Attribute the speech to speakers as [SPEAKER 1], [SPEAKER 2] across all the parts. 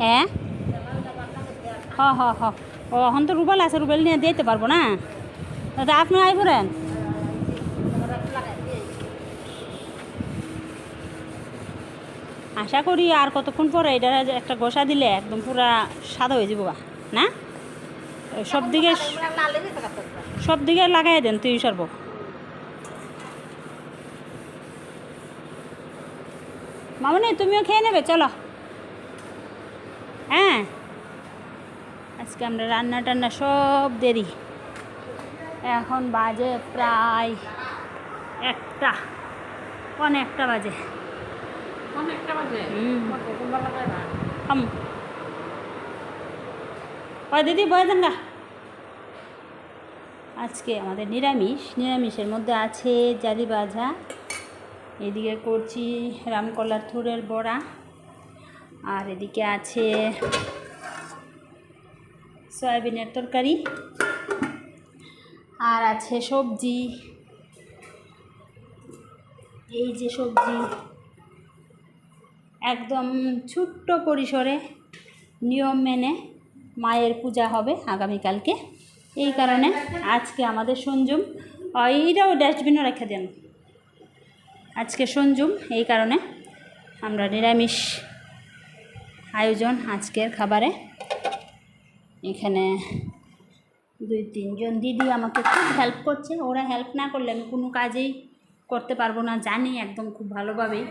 [SPEAKER 1] হ্যাঁ হ হ হ। ও, এখন তো রুবেল আছে, রুবেল নিয়ে দিতে পারব না? দাদা আপনি আই পড়েন আশা করি আর কতক্ষণ পরে এটা একটা গোসা দিলে একদম পুরা সাদা হয়ে যাব না? সব দিকে সব দিকে লাগাই দেন, তুই সর্ব। মামনি, তুমিও খেয়ে নেবে, চলো। হ্যাঁ? আজকে আমরা রান্না টান্না সব দেরি। এখন বাজে প্রায় একটা অনেকটা বাজে।
[SPEAKER 2] অনেকটা বাজে?
[SPEAKER 1] হুম।
[SPEAKER 2] তোমরা না?
[SPEAKER 1] ওই দিদি বয়ে দেন গা। আজকে আমাদের নিরামিষ নিরামিষের মধ্যে আছে জালি ভাজা। এদিকে করছি রামকলার থুরের বড়া। আর এদিকে আছে সয়াবিনের তরকারি। আর আছে সবজি। এই যে সবজি, একদম ছোট্ট পরিসরে নিয়ম মেনে মায়ের পূজা হবে আগামীকালকে। এই কারণে আজকে আমাদের সঞ্জুম এইটাও ডাস্টবিনও রেখে দেন। আজকে সঞ্জুম, এই কারণে আমরা নিরামিষ আয়োজন আজকের খাবারে। এখানে দুই, তিনজন দিদি আমাকে খুব হেল্প করছে। ওরা হেল্প না করলে আমি কোনো কাজেই করতে পারব না, জানি একদম খুব ভালোভাবেই।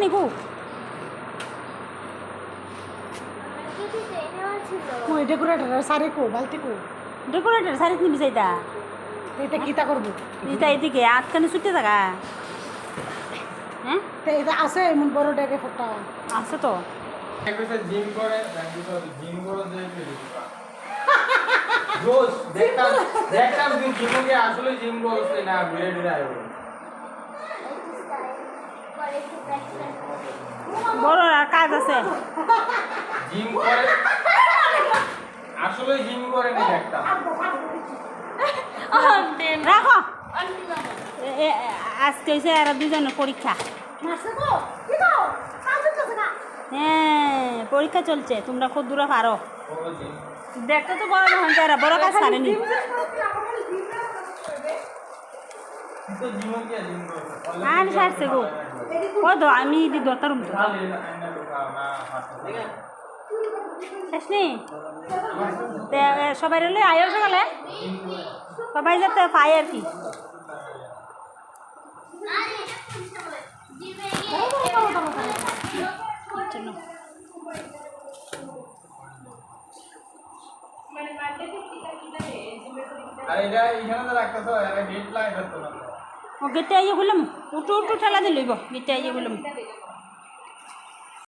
[SPEAKER 1] পরে নিবু
[SPEAKER 2] ওই ডেকোরেটর সারে কো বালতি কো।
[SPEAKER 1] ডেকোরেটর শাড়ি নিবি চাইতা?
[SPEAKER 2] এটা কিতা করব?
[SPEAKER 1] এটা এদিকে আটখানি ছুটে থাকা। হ্যাঁ?
[SPEAKER 2] তো এটা আছে এমন বড় ডেকে ফোটা।
[SPEAKER 1] আছে তো।
[SPEAKER 3] জিম করে জিম করে দেখতাম দেখতাম তুই জিমে আসলে জিম করছে না ঘুরে ঘুরে আয়
[SPEAKER 1] বড় আর কাজ আছে।
[SPEAKER 3] জিম করে? আসলে জিম করে নি দেখতাম
[SPEAKER 1] রাখো। আজকে হয়েছে আর দুজনের পরীক্ষা। হ্যাঁ পরীক্ষা চলছে তোমরা খুব দূরে পারো। দেখতে তো বড় হন যারা বড় কাজ ছাড়েনি। আর ছাড়ছে গো ও তো আমি দি দরকার শেষ নেই সবাই রেলে আয়ো সকালে সবাই যাতে পায় আর কি
[SPEAKER 3] আর এটা এখানে তো রাখতেছো এটা গেট লাগাই না
[SPEAKER 1] ও গেটে আইয়ে বললাম উঠু উঠু ঠেলা দিলইব গেটে আইয়ে বললাম